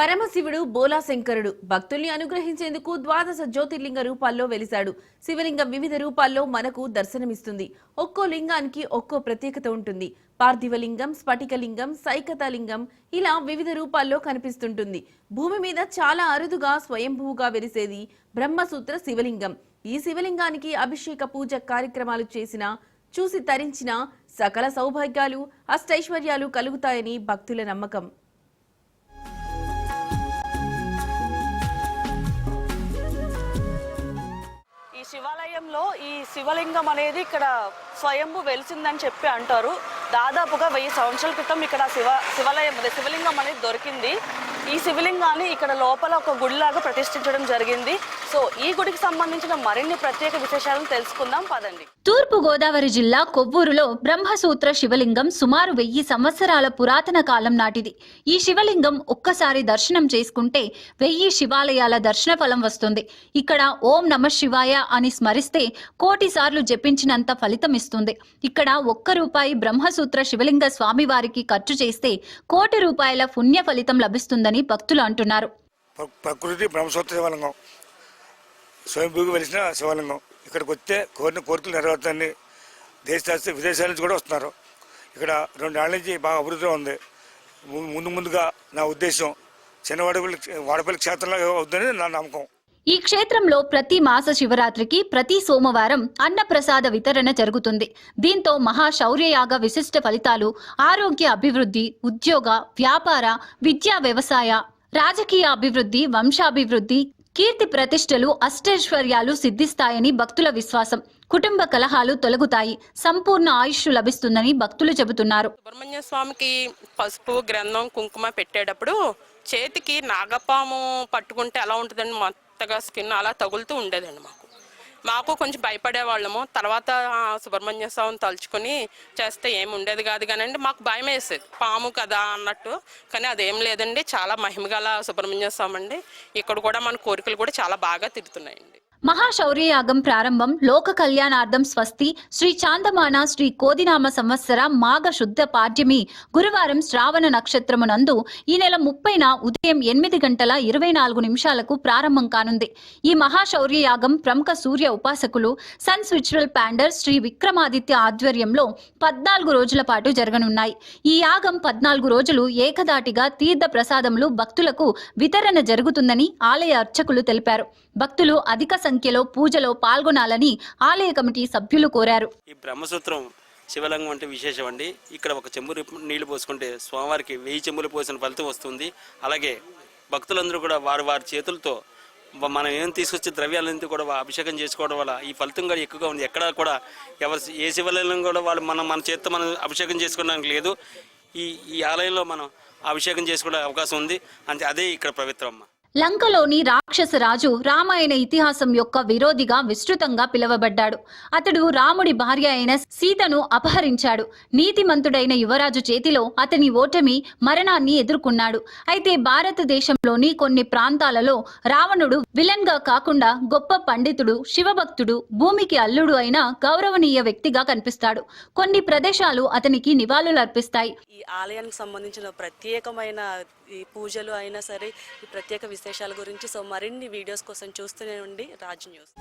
పరమశివుడు బోలాశంకరుడు. భక్తుల్ని అనుగ్రహించేందుకు ద్వాదశ జ్యోతిర్లింగ రూపాల్లో వెలిశాడు. శివలింగం వివిధ రూపాల్లో మనకు దర్శనమిస్తుంది. ఒక్కో లింగానికి ఒక్కో ప్రత్యేకత ఉంటుంది. పార్థివలింగం స్ఫటికలింగం సైకతలింగం ఇలా వివిధ రూపాల్లో కనిపిస్తుంటుంది. భూమి మీద చాలా అరుదుగా స్వయంభూగా వెలిసేది బ్రహ్మసూత్ర శివలింగం. ఈ శివలింగానికి అభిషేక పూజ కార్యక్రమాలు చేసిన చూసి తరించిన సకల సౌభాగ్యాలు అష్టైశ్వర్యాలు కలుగుతాయని భక్తుల నమ్మకం. శివాలయంలో ఈ శివలింగం అనేది ఇక్కడ స్వయంభు వెలిసిందని చెప్పి అంటారు. దాదాపుగా వెయ్యి సంవత్సరాల క్రితం ఇక్కడ శివ శివాలయం అదే శివలింగం అనేది దొరికింది. ఈ శివలింగాన్ని ఇక్కడ లోపల ఒక గుడిలాగా ప్రతిష్ఠించడం జరిగింది. సో ఈ గుడికి సంబంధించిన మరిన్ని ప్రత్యేక విశేషాలను తెలుసుకుందాం. పదండి. తూర్పు గోదావరి జిల్లా కొవ్వూరులో బ్రహ్మసూత్ర శివలింగం సుమారు వెయ్యి సంవత్సరాల పురాతన కాలం నాటిది. ఈ శివలింగం ఒక్కసారి దర్శనం చేసుకుంటే వెయ్యి శివాలయాల దర్శన ఫలం వస్తుంది. ఇక్కడ ఓం నమ శివాయ అని స్మరిస్తే కోటి సార్లు జపించినంత ఫలితం ఇస్తుంది. ఇక్కడ ఒక్క రూపాయి బ్రహ్మసూత్ర శివలింగ స్వామివారికి ఖర్చు చేస్తే కోటి రూపాయల పుణ్య ఫలితం లభిస్తుందని భక్తులు అంటున్నారు. ప్ర- ప్రకృతి బ్రహ్మసూత్ర శివలింగం. స్వయంభూకి వెలిసిన శివలింగం. ఇక్కడికి వస్తే కోరిన కోరికలు నెరవేరుతాయని దేశ విదేశాల నుంచి కూడా వస్తున్నారు. ఇక్కడ రెండేళ్ళ నుంచి బాగా అభివృద్ధి ఉంది. ము- ముందు ముందుగా నా ఉద్దేశం చిన్నవాడపల్లి వాడపల్లి క్షేత్రంలో అవుతుందని నా నమ్మకం. ఈ క్షేత్రంలో ప్రతి మాస శివరాత్రికి ప్రతి సోమవారం అన్నప్రసాద వితరణ జరుగుతుంది. దీంతో మహాశౌర్యయాగ విశిష్ట ఫలితాలు ఆరోగ్య అభివృద్ధి ఉద్యోగ వ్యాపార విద్యా వ్యవసాయ రాజకీయ అభివృద్ధి వంశాభివృద్ధి కీర్తి ప్రతిష్టలు అష్టైశ్వర్యాలు సిద్ధిస్తాయని భక్తుల విశ్వాసం. కుటుంబ కలహాలు తొలగుతాయి. సంపూర్ణ ఆయుష్ లభిస్తుందని భక్తులు చెబుతున్నారు. సుబ్రహ్మణ్య స్వామికి పసుపు గ్రంథం కుంకుమ పెట్టేటప్పుడు చేతికి నాగపాము పట్టుకుంటే ఎలా ఉంటుందని కొత్తగా స్కిన్ అలా తగులుతూ ఉండేదండి మాకు. మాకు కొంచెం భయపడే వాళ్ళము తర్వాత సుబ్రహ్మణ్య స్వామిని తలుచుకొని చేస్తే ఏమి ఉండేది కాదు కానండి మాకు భయం వేసేది. పాము కదా అన్నట్టు. కానీ అదేం లేదండి. చాలా మహిమగల సుబ్రహ్మణ్య స్వామి అండి ఇక్కడ కూడా మన కోరికలు కూడా చాలా బాగా తిరుగుతున్నాయండి మహాశౌర్యయాగం ప్రారంభం లోక కళ్యాణార్థం స్వస్తి శ్రీ చాందమాన శ్రీ కోదినామ సంవత్సర మాఘ శుద్ధ పాడ్యమి గురువారం శ్రావణ నక్షత్రమునందు ఈ నెల ముప్పైన ఉదయం ఎనిమిది గంటల ఇరవై నాలుగు నిమిషాలకు ప్రారంభం కానుంది. ఈ మహాశౌర్యయాగం ప్రముఖ సూర్య ఉపాసకులు సన్ స్పిరిచువల్ ప్యాండర్ శ్రీ విక్రమాదిత్య ఆధ్వర్యంలో పద్నాలుగు రోజుల పాటు జరగనున్నాయి. ఈ యాగం పద్నాలుగు రోజులు ఏకదాటిగా తీర్థ ప్రసాదములు భక్తులకు వితరణ జరుగుతుందని ఆలయ అర్చకులు తెలిపారు. భక్తులు అధిక సంఖ్యలో పూజలో పాల్గొనాలని ఆలయ కమిటీ సభ్యులు కోరారు. ఈ బ్రహ్మసూత్రం శివలింగం అంటే విశేషం అండి. ఇక్కడ ఒక చెంబు నీళ్ళు పోసుకుంటే స్వామివారికి వెయ్యి చెంబులు పోసిన ఫలితం వస్తుంది. అలాగే భక్తులందరూ కూడా వారు వారి చేతులతో మనం ఏం తీసుకొచ్చే ద్రవ్యాలన్నీ కూడా అభిషేకం చేసుకోవడం వల్ల ఈ ఫలితం కూడా ఎక్కువగా ఉంది. ఎక్కడా కూడా ఎవరు ఏ శివలింగం కూడా వాళ్ళు మనం మన చేతితో మనం అభిషేకం చేసుకోవడానికి లేదు. ఈ ఈ ఆలయంలో మనం అభిషేకం చేసుకునే అవకాశం ఉంది. అంటే అదే ఇక్కడ పవిత్రమ్మ. లంకలోని రాక్షస రాజు రామాయణ ఇతిహాసం యొక్క విరోధిగా విస్తృతంగా పిలువబడ్డాడు. అతడు రాముడి భార్య అయిన సీతను అపహరించాడు. నీతిమంతుడైన యువరాజు చేతిలో అతని ఓటమి మరణాన్ని ఎదుర్కొన్నాడు. అయితే భారతదేశంలోని కొన్ని ప్రాంతాలలో రావణుడు విలన్గా కాకుండా గొప్ప పండితుడు శివభక్తుడు భూమికి అల్లుడు అయిన గౌరవనీయ వ్యక్తిగా కనిపిస్తాడు. కొన్ని ప్రదేశాలు అతనికి నివాళులు అర్పిస్తాయి ఈ ఆలయానికి సంబంధించిన ప్రత్యేకమైన ఈ పూజలు అయినా సరే ఈ ప్రత్యేక విశేషాల గురించి. సో మరిన్ని వీడియోస్ కోసం చూస్తూనే ఉండి రాజ్ న్యూస్.